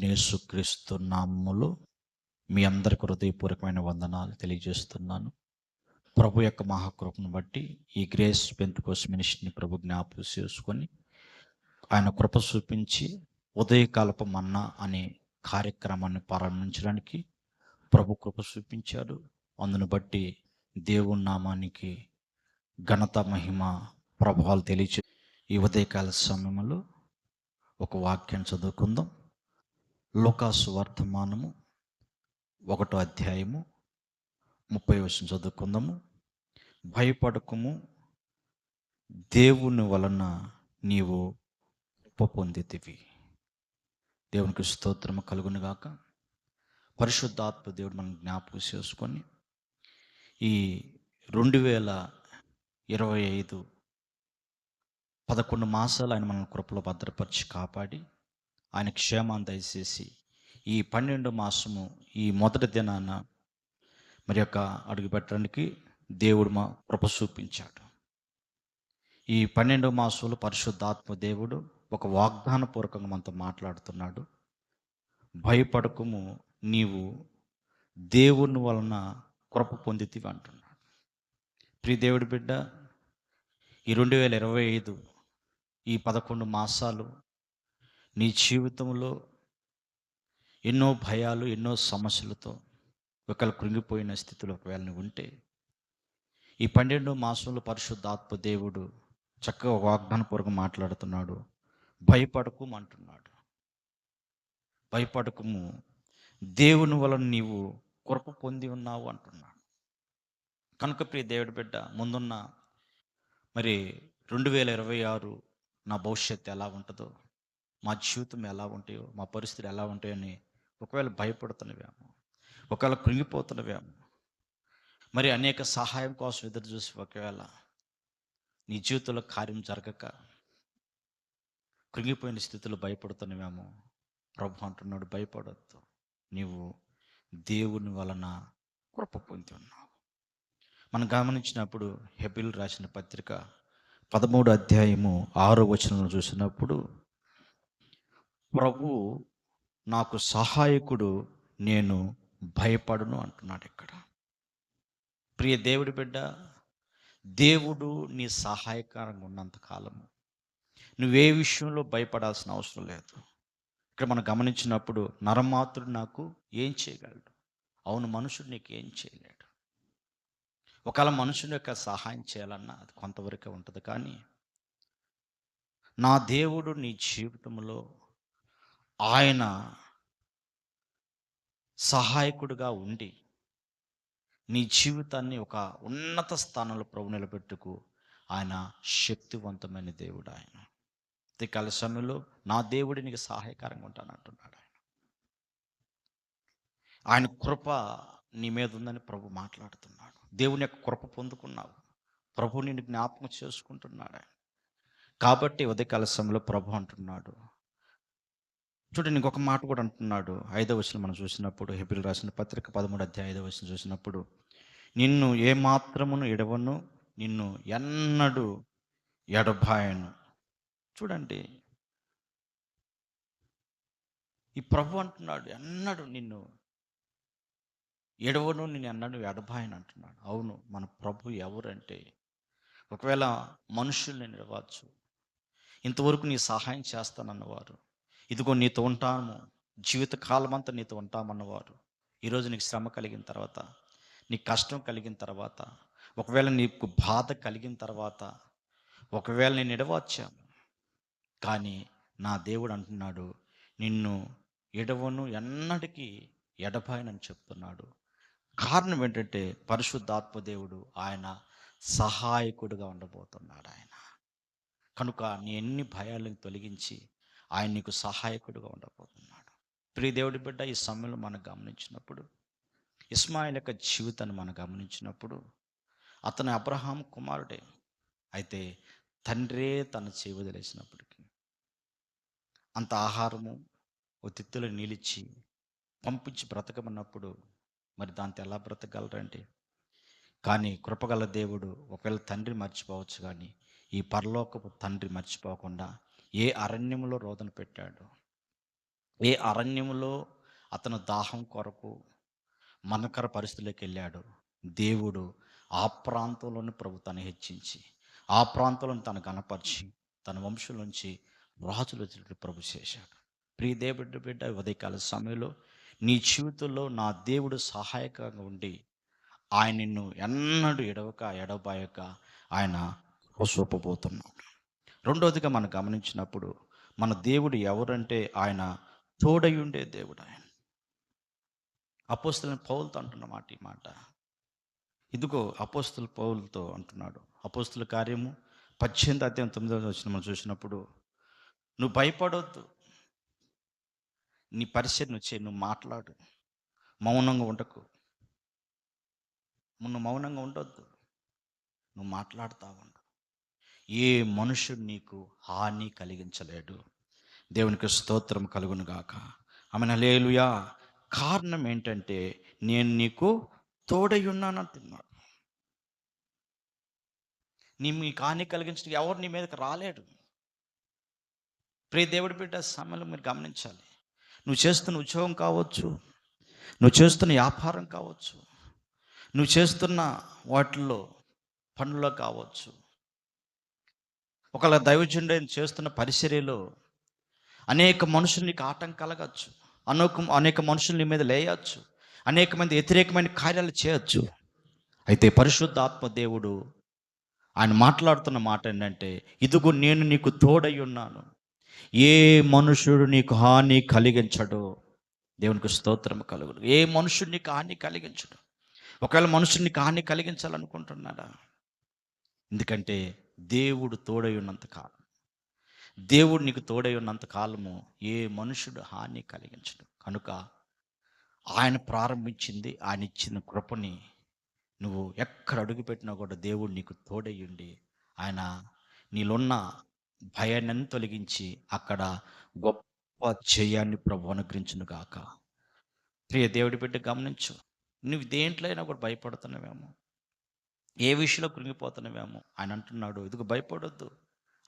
ప్రభైనేసుక్రీస్తు నామములో మీ అందరికి హృదయపూర్వకమైన వందనాలు తెలియజేస్తున్నాను. ప్రభు యొక్క మహాకృపను బట్టి ఈ గ్రేస్ పెంతుకోస్ మినిస్ట్రీని ప్రభు జ్ఞాపకం చేసుకొని ఆయన కృప చూపించి ఉదయకాలపు మన్నా అనే కార్యక్రమాన్ని ప్రారంభించడానికి ప్రభు కృప చూపించాడు. అందును బట్టి దేవుని నామానికి ఘనత మహిమ ప్రభావాలు తెలియచే ఈ ఉదయకాల సమయంలో ఒక వాక్యం చదువుకుందాం. లుకాసు వర్తమానము ఒకటో అధ్యాయము ముప్పై వచ్చిన చదువుకుందాము. భయపడకము దేవుని వలన నీవు కృప పొందితివి. దేవునికి స్తోత్రము కలుగును గాక. పరిశుద్ధాత్మ దేవుడు మనం జ్ఞాపకం చేసుకొని ఈ రెండు వేల ఇరవై ఐదు పదకొండు మాసాలు ఆయన మన కృపలో భద్రపరిచి కాపాడి ఆయన క్షేమాన్ని దయచేసి ఈ పన్నెండు మాసము ఈ మొదటి దినాన మరి యొక్క అడుగుపెట్టడానికి దేవుడు మా కృప చూపించాడు. ఈ పన్నెండు మాసంలో పరిశుద్ధాత్మ దేవుడు ఒక వాగ్దాన పూర్వకంగా మనతో మాట్లాడుతున్నాడు. భయపడకము నీవు దేవుని వలన కృప పొందితివి అంటున్నాడు. ప్రియ దేవుడి బిడ్డ ఈ రెండు వేల ఇరవై ఐదు ఈ పదకొండు మాసాలు నీ జీవితంలో ఎన్నో భయాలు ఎన్నో సమస్యలతో ఒకవేళ కృంగిపోయిన స్థితిలో ఒకవేళ నువ్వు ఉంటే ఈ పన్నెండు మాసంలో పరిశుద్ధాత్మ దేవుడు చక్కగా వాగ్దానపూర్వకం మాట్లాడుతున్నాడు. భయపడకు అంటున్నాడు భయపడకము. దేవుని వలన నీవు కృప పొంది ఉన్నావు అంటున్నాడు. కనుక ప్రియ దేవుడి బిడ్డ ముందున్న మరి రెండు వేల ఇరవై ఆరు నా భవిష్యత్తు ఎలా ఉంటుందో మా జీవితం ఎలా ఉంటాయో మా పరిస్థితులు ఎలా ఉంటాయని ఒకవేళ భయపడుతున్నవేమో ఒకవేళ కృంగిపోతున్నవేమో మరి అనేక సహాయం కోసం ఎదురు చూసి ఒకవేళ నీ జీవితంలో కార్యం జరగక కృంగిపోయిన స్థితిలో భయపడుతున్నవేమో ప్రభు అంటున్నాడు భయపడద్దు. నీవు దేవుని వలన కృప పొంది ఉన్నావు. మనం గమనించినప్పుడు హెబిల్ రాసిన పత్రిక పదమూడు అధ్యాయము ఆరో వచనం చూసినప్పుడు ప్రభు నాకు సహాయకుడు నేను భయపడును అంటున్నాడు ఇక్కడ. ప్రియ దేవుడి బిడ్డ దేవుడు నీ సహాయకరంగా ఉన్నంత కాలము. నువ్వే విషయంలో భయపడాల్సిన అవసరం లేదు. ఇక్కడ మనం గమనించినప్పుడు నరమాత్రుడు నాకు ఏం చేయగలడు? అవును మనుషుడు నీకు ఏం చేయలేడు. ఒకవేళ మనుషుని యొక్క సహాయం చేయాలన్నా అది కొంతవరకే ఉంటుంది కానీ నా దేవుడు నీ జీవితంలో ఆయన సహాయకుడిగా ఉండి నీ జీవితాన్ని ఒక ఉన్నత స్థానంలో ప్రభు నిలబెట్టుకు ఆయన శక్తివంతమైన దేవుడు ఆయన. కాల సమయంలో నా దేవుడి నీకు సహాయకరంగా ఉంటాను అంటున్నాడు ఆయన. ఆయన కృప నీ మీద ఉందని ప్రభు మాట్లాడుతున్నాడు. దేవుని యొక్క కృప పొందుకున్నావు. ప్రభు నిన్ను జ్ఞాపకం చేసుకుంటున్నాడు ఆయన. కాబట్టి ఉదయకాల సమయంలో ప్రభు అంటున్నాడు చూడండి ఇంకొక మాట కూడా అంటున్నాడు. ఐదవ వచ్చిన మనం చూసినప్పుడు హెబిల్ రాసిన పత్రిక పదమూడు అధ్యాయ ఐదవ వచ్చిన చూసినప్పుడు నిన్ను ఏ మాత్రమును ఎడవను నిన్ను ఎన్నడు ఎడబాయను. చూడండి. ఈ ప్రభు అంటున్నాడు ఎన్నడు నిన్ను ఎడవను నేను ఎన్నడు ఎడబాయను అంటున్నాడు. అవును మన ప్రభు ఎవరంటే ఒకవేళ మనుషుల్ని నిలవచ్చు ఇంతవరకు నీ సహాయం చేస్తానన్నవారు ఇదిగో నీతో ఉంటాము జీవితకాలం అంతా నీతో ఉంటామన్నవారు. ఈరోజు నీకు శ్రమ కలిగిన తర్వాత నీకు కష్టం కలిగిన తర్వాత ఒకవేళ నీకు బాధ కలిగిన తర్వాత ఒకవేళ నేను ఎడవచ్చాను కానీ నా దేవుడు అంటున్నాడు నిన్ను ఎడవను ఎన్నటికీ ఎడబాయనని చెప్తున్నాడు. కారణం ఏంటంటే పరిశుద్ధాత్మ దేవుడు ఆయన సహాయకుడుగా ఉండబోతున్నాడు ఆయన. కనుక నీ ఎన్ని భయాలను తొలగించి ఆయన నీకు సహాయకుడిగా ఉండబోతున్నాడు. ప్రియ దేవుడి బిడ్డ ఈ సమయంలో మనం గమనించినప్పుడు ఇస్మాయిల్ యొక్క జీవితాన్ని మనం గమనించినప్పుడు అతను అబ్రహాం కుమారుడే. అయితే తండ్రే తన చేవదిలేసినప్పటికీ అంత ఆహారము ఓ తిత్తులు నీలిచ్చి పంపించి బ్రతకమన్నప్పుడు మరి దాంతో ఎలా బ్రతకగలరండి కానీ కృపగల దేవుడు ఒకవేళ తండ్రి మర్చిపోవచ్చు కానీ ఈ పరలోకపు తండ్రి మర్చిపోకుండా ఏ అరణ్యములో రోదన పెట్టాడు ఏ అరణ్యములో అతను దాహం కొరకు మనకర పరిస్థితిలోకి వెళ్ళాడు దేవుడు ఆ ప్రాంతంలోని ప్రభుత్వాన్ని హెచ్చించి ఆ ప్రాంతంలో తను గణపరిచి తన వంశం నుంచి రాజులు వచ్చినట్టు ప్రభు చేశాడు. ప్రియ దేవుడి బిడ్డ ఉదయకాల సమయంలో నీ జీవితంలో నా దేవుడు సహాయకంగా ఉండి ఆయన నిన్ను ఎన్నడూ ఎడవక ఎడబాయక ఆయన చూపబోతున్నాడు. రెండవదిగా మనం గమనించినప్పుడు మన దేవుడు ఎవరంటే ఆయన తోడై ఉండే దేవుడు ఆయన. అపోస్తులని పౌలతో అంటున్నమాట ఈ మాట. ఇదిగో అపోస్తుల పౌలతో అంటున్నాడు. అపోస్తుల కార్యము పద్దెనిమిది అధ్యాయం తొమ్మిదవ వచ్చిన మనం చూసినప్పుడు నువ్వు భయపడొద్దు. నీ పరిస్థితి నువ్వు చేయి నువ్వు మాట్లాడు. మౌనంగా ఉండకు. నువ్వు మౌనంగా ఉండొద్దు. నువ్వు మాట్లాడుతూ ఉండు. ఏ మనుషుడు నీకు హాని కలిగించలేడు. దేవునికి స్తోత్రం కలుగునుగాక. ఆమె లేలుయా కారణం ఏంటంటే నేను నీకు తోడై ఉన్నానంటున్నాడు నీ మీకు హాని కలిగించిన ఎవరు నీ మీదకి రాలేడు. ప్రే దేవుడి బిడ్డ సమయంలో మీరు గమనించాలి. నువ్వు చేస్తున్న ఉద్యోగం కావచ్చు నువ్వు చేస్తున్న వ్యాపారం కావచ్చు నువ్వు చేస్తున్న వాటిల్లో పనుల్లో కావచ్చు ఒకవేళ దైవజుండని చేస్తున్న పరిచర్యలో అనేక మనుషులు నీకు ఆటం కలగచ్చు. అనేక అనేక మనుషులు నీ మీద లేయచ్చు. అనేక మంది వ్యతిరేకమైన కార్యాలు చేయొచ్చు. అయితే పరిశుద్ధ ఆత్మ దేవుడు ఆయన మాట్లాడుతున్న మాట ఏంటంటే ఇదిగో నేను నీకు తోడై ఉన్నాను. ఏ మనుషుడు నీకు హాని కలిగించడు? దేవునికి స్తోత్రం కలుగుడు ఏ మనుషుడు నీకు హాని కలిగించడు? ఒకవేళ మనుషుడిని హాని కలిగించాలనుకుంటున్నాడా? ఎందుకంటే దేవుడు తోడై ఉన్నంత కాలం. దేవుడు నీకు తోడై ఉన్నంత కాలము ఏ మనుషుడు హాని కలిగించడు. కనుక ఆయన ప్రారంభించింది ఆయన ఇచ్చిన కృపని నువ్వు ఎక్కడ అడుగుపెట్టినా కూడా దేవుడు నీకు తోడయ్యుండి ఆయన నీలోన్న భయాన్ని తొలగించి అక్కడ గొప్ప జయాన్ని ప్రభు అనుగ్రహించును గాక. ప్రియ దేవుడి బిడ్డ గమనించు నువ్వు దేంట్లో అయినా కూడా భయపడుతున్నావేమో. ఏ విషయంలో కృంగిపోతున్నావేమో? ఆయన అంటున్నాడు ఇదిగో భయపడొద్దు.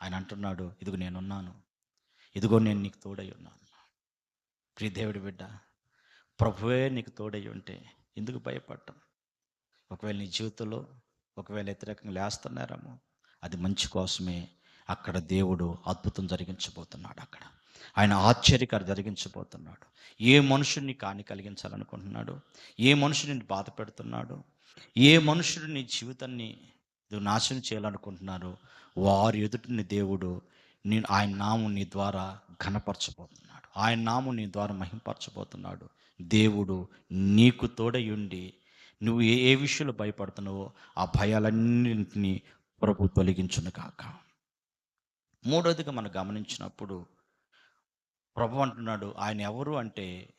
ఆయన అంటున్నాడు ఇదిగో నేనున్నాను. ఇదిగో నేను నీకు తోడై ఉన్నాను. ప్రియ దేవుడి బిడ్డ ప్రభువే నీకు తోడై ఉంటే ఎందుకు భయపడటం ఒకవేళ నీ జీవితంలో ఒకవేళ వ్యతిరేకంగా లేస్తున్నారేమో అది మంచి కోసమే అక్కడ దేవుడు అద్భుతం జరిగించబోతున్నాడు అక్కడ. ఆయన ఆశ్చర్యకారు జరిగించబోతున్నాడు. ఏ మనుషుని కాని కలిగించాలనుకుంటున్నాడు? ఏ మనుషుని బాధ పెడుతున్నాడు? ఏ మనుషుడు నీ జీవితాన్ని నాశనం చేయాలనుకుంటున్నారో వారి ఎదుటిని దేవుడు నేను ఆయన నామం నీ ద్వారా ఘనపరచబోతున్నాడు. ఆయన నామం నీ ద్వారా మహింపరచబోతున్నాడు. దేవుడు నీకు తోడయుండి నువ్వు ఏ ఏ విషయంలో భయపడుతున్నావో ఆ భయాలన్నింటినీ ప్రభు తొలగించును కాక మూడోదిగా మనం గమనించినప్పుడు ప్రభు అంటున్నాడు ఆయన ఎవరు అంటే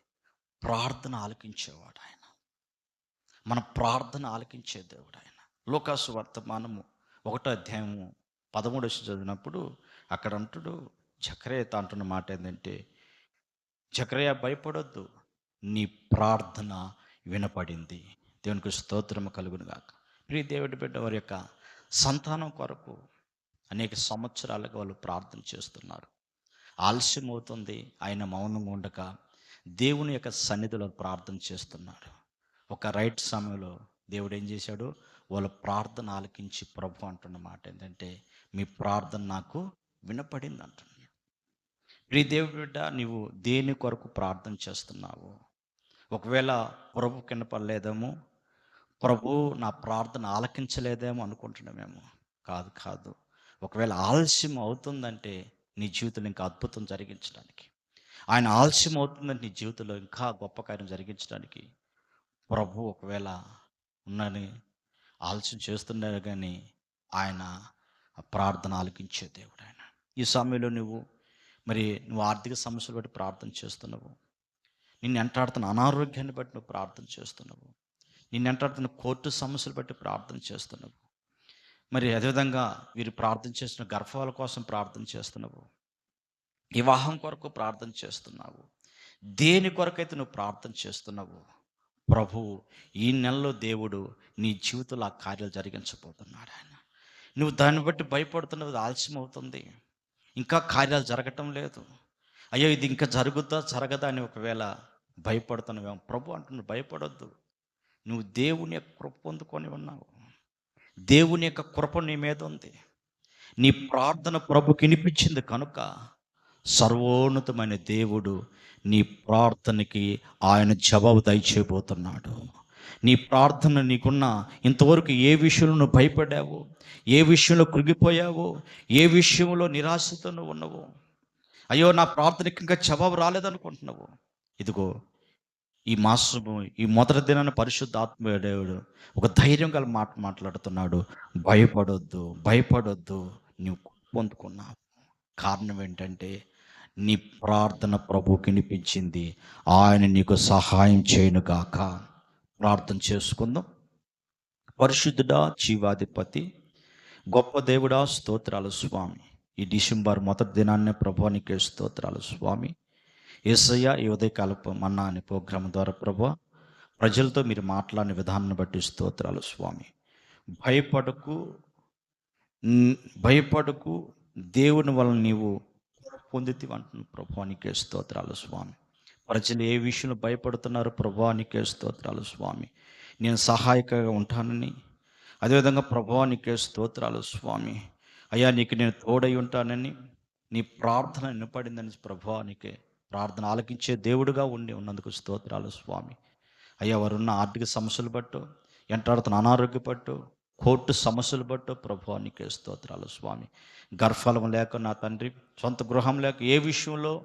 ప్రార్థన ఆలకించేవాడు ఆయన. మన ప్రార్థన ఆలకించే దేవుడు ఆయన. లోకాసు వర్తమానము ఒకటో అధ్యాయము పదమూడు వచ్చి చదివినప్పుడు అక్కడ అంటుడు చక్రయ్య అంటున్న మాట ఏంటంటే చక్రయ్య భయపడొద్దు నీ ప్రార్థన వినపడింది. దేవునికి స్తోత్రము కలుగును గాక. ప్రియ దేవుడి బిడ్డ వారి యొక్క సంతానం కొరకు అనేక సంవత్సరాలుగా వాళ్ళు ప్రార్థన చేస్తున్నారు. ఆలస్యం అవుతుంది ఆయన మౌనంగా ఉండక దేవుని యొక్క సన్నిధిలో ప్రార్థన చేస్తున్నాడు ఒక రైట్ సమయంలో దేవుడు ఏం చేశాడు? వాళ్ళ ప్రార్థన ఆలకించి ప్రభు అంటున్న మాట ఏంటంటే మీ ప్రార్థన నాకు వినపడింది అంటున్నాడు. ప్రియ దేవుడి బిడ్డ నీవు దేని కొరకు ప్రార్థన చేస్తున్నావు? ఒకవేళ ప్రభు కింద పడలేదేమో ప్రభు నా ప్రార్థన ఆలకించలేదేమో అనుకుంటున్నామేమో కాదు కాదు. ఒకవేళ ఆలస్యం అవుతుందంటే నీ జీవితంలో ఇంకా అద్భుతం జరిగించడానికి. ఆయన ఆలస్యం అవుతుందంటే నీ జీవితంలో ఇంకా గొప్ప కార్యం జరిగించడానికి ప్రభు ఒకవేళ ఉన్నని ఆలస్యం చేస్తున్నారు కానీ ఆయన ప్రార్థన ఆలకించే దేవుడు ఆయన. ఈ సమయంలో నువ్వు మరి నువ్వు ఆర్థిక సమస్యలు బట్టి ప్రార్థన చేస్తున్నావు. నిన్ను ఎంటాడుతున్న అనారోగ్యాన్ని బట్టి నువ్వు ప్రార్థన చేస్తున్నావు. నిన్ను ఎంటాడుతున్న కోర్టు సమస్యలు బట్టి ప్రార్థన చేస్తున్నావు. మరి అదేవిధంగా వీరు ప్రార్థన చేస్తున్న గర్భాల కోసం ప్రార్థన చేస్తున్నావు. వివాహం కొరకు ప్రార్థన చేస్తున్నావు. దేని కొరకైతే నువ్వు ప్రార్థన చేస్తున్నావు. ప్రభు ఈ నెలలో దేవుడు నీ జీవితంలో ఆ కార్యాలు జరిగించబోతున్నాడు ఆయన. నువ్వు దాన్ని బట్టి భయపడుతున్నది ఆలస్యం అవుతుంది ఇంకా కార్యాలు జరగటం లేదు. అయ్యో ఇది ఇంకా జరుగుద్దా జరగదా అని ఒకవేళ భయపడుతున్నావేమో ప్రభు అంటున్నాడు భయపడొద్దు. నువ్వు దేవుని యొక్క కృప పొందుకొని ఉన్నావు. దేవుని యొక్క కృప నీ మీద ఉంది. నీ ప్రార్థన ప్రభుకి వినిపించింది కనుక సర్వోన్నతమైన దేవుడు నీ ప్రార్థనకి ఆయన జవాబు దయచేయబోతున్నాడు. నీ ప్రార్థన నీకున్న ఇంతవరకు ఏ విషయంలో నువ్వు భయపడావు ఏ విషయంలో కృగిపోయావో? ఏ విషయంలో నిరాశతో నువ్వు ఉన్నావు? అయ్యో నా ప్రార్థనకి ఇంకా జవాబు రాలేదనుకుంటున్నావు. ఇదిగో ఈ మాసము ఈ మొదటి దినాన్ని పరిశుద్ధ ఆత్మదేవుడు ఒక ధైర్యం గల మాట మాట్లాడుతున్నాడు. భయపడొద్దు భయపడొద్దు నువ్వు పొందుకున్నావు. కారణం ఏంటంటే నీ ప్రార్థన ప్రభుకి వినిపించింది. ఆయన నీకు సహాయం చేయను గాక ప్రార్థన చేసుకుందాం. పరిశుద్ధుడా జీవాధిపతి గొప్ప దేవుడా స్తోత్రాలు స్వామి. ఈ డిసెంబర్ మొదటి దినాన్నే ప్రభువానికి స్తోత్రాలు స్వామి. ఏసయ్య ఈ ఉదయకాలపు మన్నా అనే ప్రోగ్రాం ద్వారా ప్రభు ప్రజలతో మీరు మాట్లాడిన విధానాన్ని బట్టి స్తోత్రాలు స్వామి. భయపడకు భయపడకు దేవుని వలన నీవు పొందితి ప్రభా ప్రభువానికే స్తోత్రాలు స్వామి. ప్రజలు ఏ విషయంలో భయపడుతున్నారు ప్రభువానికే స్తోత్రాలు స్వామి. నేను సహాయకగా ఉంటానని. అదేవిధంగా ప్రభువానికే స్తోత్రాలు స్వామి. అయ్యా నీకు నేను తోడై ఉంటానని. నీ ప్రార్థన వినపడిందని ప్రభువానికే ప్రార్థన ఆలకించే దేవుడుగా ఉండి ఉన్నందుకు స్తోత్రాలు స్వామి. అయ్యా వారున్న ఆర్థిక సమస్యలు పట్టు ఎంటాడుతున్న అనారోగ్య పట్టు కోర్టు సమస్యలు బట్టు ప్రభువానికే స్తోత్రాలు స్వామి. గర్భఫలం లేక నా తండ్రి సొంత గృహం లేక ఏ విషయంలో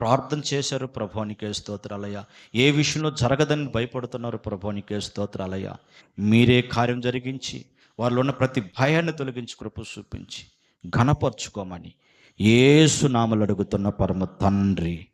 ప్రార్థన చేశారు ప్రభువానికే స్తోత్రాలయ్యా? ఏ విషయంలో జరగదని భయపడుతున్నారు ప్రభువానికే స్తోత్రాలయ్యా? మీరే కార్యం జరిగించి వాళ్ళు ఉన్న ప్రతి భయాన్ని తొలగించి కృప చూపించి ఘనపరుచుకోమని ఏసు నామలు అడుగుతున్న పరమ తండ్రి.